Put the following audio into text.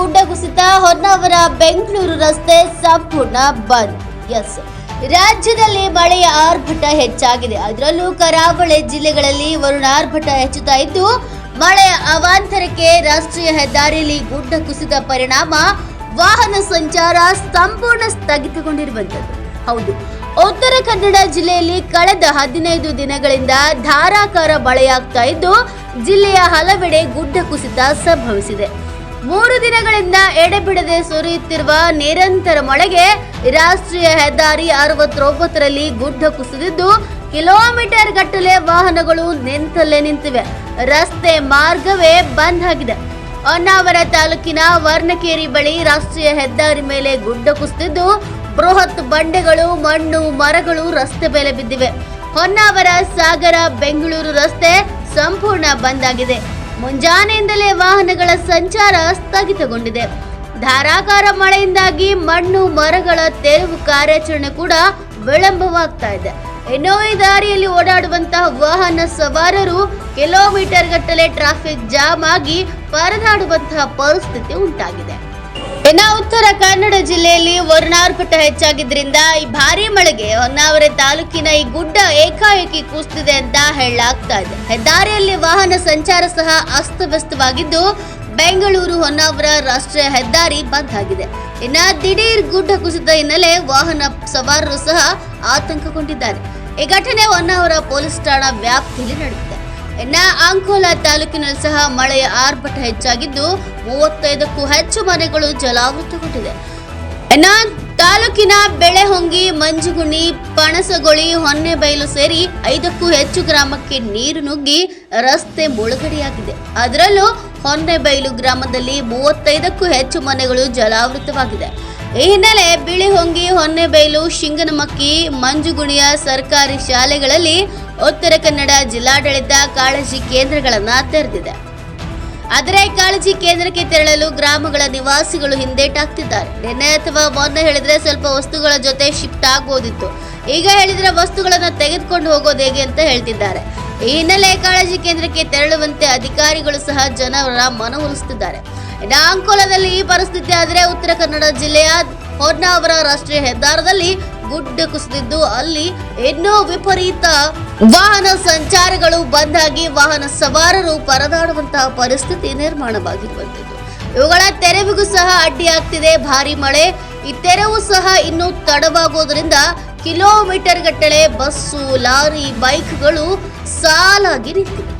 ಗುಡ್ಡ ಕುಸಿತ ಹೊನ್ನಾವರ ಬೆಂಗಳೂರು ರಸ್ತೆ ಸಂಪೂರ್ಣ ಬಂದ್. ಎಸ್. ರಾಜ್ಯದಲ್ಲಿ ಮಳೆಯ ಆರ್ಭಟ ಹೆಚ್ಚಾಗಿದೆ. ಅದರಲ್ಲೂ ಕರಾವಳಿ ಜಿಲ್ಲೆಗಳಲ್ಲಿ ವರುಣ ಆರ್ಭಟ ಹೆಚ್ಚುತ್ತಾ ಇದ್ದು ಮಳೆಯ ಅವಾಂತರಕ್ಕೆ ರಾಷ್ಟ್ರೀಯ ಹೆದ್ದಾರಿಯಲ್ಲಿ ಗುಡ್ಡ ಕುಸಿದ ಪರಿಣಾಮ, ವಾಹನ ಸಂಚಾರ ಸಂಪೂರ್ಣ ಸ್ಥಗಿತಗೊಂಡಿರುವಂತದ್ದು ಹೌದು, ಉತ್ತರ ಕನ್ನಡ ಜಿಲ್ಲೆಯಲ್ಲಿ ಕಳೆದ ಹದಿನೈದು ದಿನಗಳಿಂದ ಧಾರಾಕಾರ ಮಳೆಯಾಗ್ತಾ ಇದ್ದು, ಜಿಲ್ಲೆಯ ಹಲವೆಡೆ ಗುಡ್ಡ ಕುಸಿತ ಸಂಭವಿಸಿದೆ. ಮೂರು ದಿನಗಳಿಂದ ಎಡೆಬಿಡದೆ ಸುರಿಯುತ್ತಿರುವ ನಿರಂತರ ಮಳೆಗೆ ರಾಷ್ಟ್ರೀಯ ಹೆದ್ದಾರಿ ಅರವತ್ತೊಂಬತ್ತರಲ್ಲಿ ಗುಡ್ಡ ಕುಸಿದಿದ್ದು ಕಿಲೋಮೀಟರ್ ಗಟ್ಟಲೆ ವಾಹನಗಳು ನಿಂತಲ್ಲೇ ನಿಂತಿವೆ. ರಸ್ತೆ ಮಾರ್ಗವೇ ಬಂದ್ ಆಗಿದೆ. ಹೊನ್ನಾವರ ತಾಲೂಕಿನ ವರ್ಣಕೇರಿ ಬಳಿ ರಾಷ್ಟ್ರೀಯ ಹೆದ್ದಾರಿ ಮೇಲೆ ಗುಡ್ಡ ಕುಸಿದಿದ್ದು ಬೃಹತ್ ಬಂಡೆಗಳು, ಮಣ್ಣು, ಮರಗಳು ರಸ್ತೆ ಮೇಲೆ ಬಿದ್ದಿವೆ. ಹೊನ್ನಾವರ ಸಾಗರ, ಬೆಂಗಳೂರು ರಸ್ತೆ ಸಂಪೂರ್ಣ ಬಂದ್ ಆಗಿದೆ. ಮುಂಜಾನೆಯಿಂದಲೇ ವಾಹನಗಳ ಸಂಚಾರ ಸ್ಥಗಿತಗೊಂಡಿದೆ. ಧಾರಾಕಾರ ಮಳೆಯಿಂದಾಗಿ ಮಣ್ಣು, ಮರಗಳ ತೆರವು ಕಾರ್ಯಾಚರಣೆ ಕೂಡ ವಿಳಂಬವಾಗ್ತಾ ಇದೆ. ಇನ್ನು ಈ ದಾರಿಯಲ್ಲಿ ಓಡಾಡುವಂತಹ ವಾಹನ ಸವಾರರು ಕಿಲೋಮೀಟರ್ ಗಟ್ಟಲೆ ಟ್ರಾಫಿಕ್ ಜಾಮ್ ಆಗಿ ಪರದಾಡುವಂತಹ ಪರಿಸ್ಥಿತಿ ಉಂಟಾಗಿದೆ. ಇನ್ನು ಉತ್ತರ ಕನ್ನಡ ಜಿಲ್ಲೆಯಲ್ಲಿ ವರುಣಾರ್ಭಟ ಹೆಚ್ಚಾಗಿದ್ರಿಂದ ಈ ಭಾರಿ ಮಳೆಗೆ ಹೊನ್ನಾವರ ತಾಲೂಕಿನ ಈ ಗುಡ್ಡ ಏಕಾಏಕಿ ಕುಸಿದಿದೆ ಅಂತ ಹೇಳಲಾಗ್ತಾ ಇದೆ. ಹೆದ್ದಾರಿಯಲ್ಲಿ ವಾಹನ ಸಂಚಾರ ಸಹ ಅಸ್ತವ್ಯಸ್ತವಾಗಿದ್ದು, ಬೆಂಗಳೂರು ಹೊನ್ನಾವರ ರಾಷ್ಟ್ರೀಯ ಹೆದ್ದಾರಿ ಬಂದ್ ಆಗಿದೆ. ಇನ್ನ ದಿಢೀರ್ ಗುಡ್ಡ ಕುಸಿದ ಹಿನ್ನೆಲೆ ವಾಹನ ಸವಾರರು ಸಹ ಆತಂಕಗೊಂಡಿದ್ದಾರೆ. ಈ ಘಟನೆ ಹೊನ್ನಾವರ ಪೊಲೀಸ್ ಠಾಣಾ ವ್ಯಾಪ್ತಿಯಲ್ಲಿ ನಡೆದಿದೆ. ಇನ್ನ ಅಂಕೋಲಾ ತಾಲೂಕಿನಲ್ಲಿ ಸಹ ಮಳೆಯ ಆರ್ಭಟ ಹೆಚ್ಚಾಗಿದ್ದು, ಮೂವತ್ತೈದಕ್ಕೂ ಹೆಚ್ಚು ಮನೆಗಳು ಜಲಾವೃತಗೊಂಡಿದೆ ಇನ್ನ ತಾಲೂಕಿನ ಬೆಳೆಹೊಂಗಿ, ಮಂಜುಗುಣಿ, ಪಣಸಗೊಳಿ, ಹೊನ್ನೆಬೈಲು ಸೇರಿ ಐದಕ್ಕೂ ಹೆಚ್ಚು ಗ್ರಾಮಕ್ಕೆ ನೀರು ನುಗ್ಗಿ ರಸ್ತೆ ಮುಳುಗಡೆಯಾಗಿದೆ. ಅದರಲ್ಲೂ ಹೊನ್ನೆಬೈಲು ಗ್ರಾಮದಲ್ಲಿ ಮೂವತ್ತೈದಕ್ಕೂ ಹೆಚ್ಚು ಮನೆಗಳು ಜಲಾವೃತವಾಗಿದೆ. ಈ ಹಿನ್ನೆಲೆ ಬಿಳಿಹೊಂಗಿ, ಹೊನ್ನೆಬೈಲು, ಶಿಂಗನಮಕ್ಕಿ, ಮಂಜುಗುಣಿಯ ಸರ್ಕಾರಿ ಶಾಲೆಗಳಲ್ಲಿ ಉತ್ತರ ಕನ್ನಡ ಜಿಲ್ಲಾಡಳಿತ ಕಾಳಜಿ ಕೇಂದ್ರಗಳನ್ನು ತೆರೆದಿದೆ. ಆದರೆ ಕಾಳಜಿ ಕೇಂದ್ರಕ್ಕೆ ತೆರಳಲು ಗ್ರಾಮಗಳ ನಿವಾಸಿಗಳು ಹಿಂದೇಟಾಗ್ತಿದ್ದಾರೆ. ನಿನ್ನೆ ಅಥವಾ ಮೊನ್ನೆ ಹೇಳಿದ್ರೆ ಸ್ವಲ್ಪ ವಸ್ತುಗಳ ಜೊತೆ ಶಿಫ್ಟ್ ಆಗ್ಬೋದಿತ್ತು ಈಗ ಹೇಳಿದ್ರೆ ವಸ್ತುಗಳನ್ನ ತೆಗೆದುಕೊಂಡು ಹೋಗೋದು ಹೇಗೆ ಅಂತ ಹೇಳ್ತಿದ್ದಾರೆ. ಈ ಹಿನ್ನೆಲೆ ಕಾಳಜಿ ಕೇಂದ್ರಕ್ಕೆ ತೆರಳುವಂತೆ ಅಧಿಕಾರಿಗಳು ಸಹ ಜನರ ಮನವೊಲಿಸುತ್ತಿದ್ದಾರೆ ಇನ್ನು ಅಂಕೋಲದಲ್ಲಿ ಈ ಪರಿಸ್ಥಿತಿ ಆದರೆ ಉತ್ತರ ಕನ್ನಡ ಜಿಲ್ಲೆಯ ಹೊನ್ನಾವರ ರಾಷ್ಟ್ರೀಯ ಹೆದ್ದಾರದಲ್ಲಿ ಗುಡ್ಡ ಕುಸಿದಿದ್ದು, ಅಲ್ಲಿ ಇನ್ನೂ ವಿಪರೀತ ವಾಹನ ಸಂಚಾರಗಳು ಬಂದಾಗಿ ವಾಹನ ಸವಾರರು ಪರದಾಡುವಂತಹ ಪರಿಸ್ಥಿತಿ ನಿರ್ಮಾಣವಾಗಿರುವಂತದ್ದು ಇವುಗಳ ತೆರವಿಗೂ ಸಹ ಅಡ್ಡಿಯಾಗ್ತಿದೆ ಭಾರಿ ಮಳೆ, ಈ ತೆರವು ಸಹ ಇನ್ನೂ ತಡವಾಗೋದ್ರಿಂದ ಕಿಲೋಮೀಟರ್ ಗಟ್ಟಲೆ ಬಸ್ಸು, ಲಾರಿ, ಬೈಕ್ಗಳು ಸಾಲಾಗಿ ನಿಂತಿವೆ.